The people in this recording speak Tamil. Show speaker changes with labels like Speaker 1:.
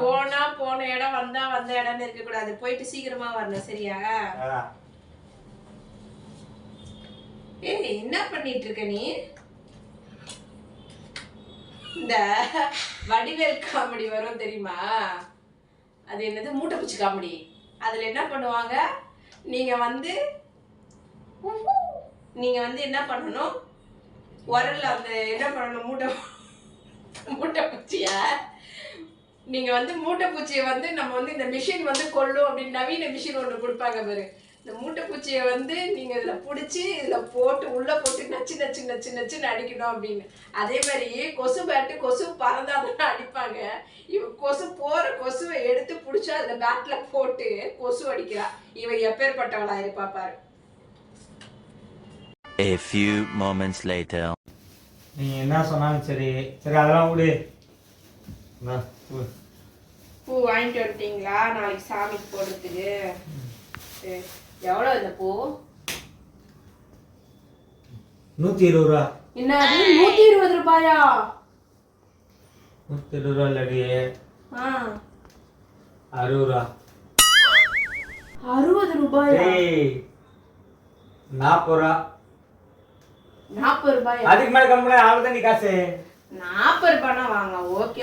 Speaker 1: போனா போன இடம் வந்தா வந்த இடம்னு இருக்க கூடாது போயிட்டு சீக்கிரமா வரணும் சரியா? ஏய் என்ன பண்ணிட்டு இருக்க நீ? இந்த வடிவேல் காமெடி வரும் தெரியுமா? அது என்னது? மூட்டைப்பூச்சி காமெடி. அதுல என்ன பண்ணுவாங்க? நீங்க வந்து நீங்க வந்து என்ன பண்ணணும்? உரல்ல அந்த என்ன பண்ணணும்? மூட்டை மூட்டைப்பூச்சிய நீங்க வந்து மூட்டைப்பூச்சியை வந்து நம்ம வந்து இந்த மிஷின் வந்து கொல்லும் அப்படின்னு நவீன மிஷின் ஒன்று கொடுப்பாங்க பாரு. இந்த மூட்டைப்பூச்சியை வந்து நீங்க இதுல பிடிச்சி இதுல போட்டு உள்ள போட்டு நச்சு நச்சு நச்சு நச்சுன்னு அடிக்கணும் அப்படின்னு. அதே மாதிரி கொசு பேட்டு கொசு பறந்தாதான் அடிப்பாங்க. இவ கொசு போற கொசுவை எடுத்து பிடிச்சி அதுல பேட்ல போட்டு கொசு அடிக்கிறா. இவ எப்பேற்பட்டவளா இருப்பா பாரு.
Speaker 2: A few moments later.
Speaker 3: நீ என்ன சொன்னாலும் சரி. சரி அதெல்லாம் விடு.
Speaker 1: பூ வாங்கிட்டு வந்துட்டீங்களா? நாளைக்கு சாமிக்கு போடுறதுக்கு. சரி. எவ்வளோ இந்த பூ?
Speaker 3: நூத்தி இருபது ரூபா.
Speaker 1: என்னது? நூத்தி இருபது ரூபாயா?
Speaker 3: நூத்தி இருபது ரூபா இல்லடி. அறுபது ரூபா.
Speaker 1: அறுபது ரூபாயா?
Speaker 3: நாற்பது ரூபா.
Speaker 1: நாற்பது ரூபாயா?
Speaker 3: அதுக்கு மேல கம்பெனி ஆகுது நீ காசு.
Speaker 1: நாற்பது ரூபாய்னா வாங்க ஓகே.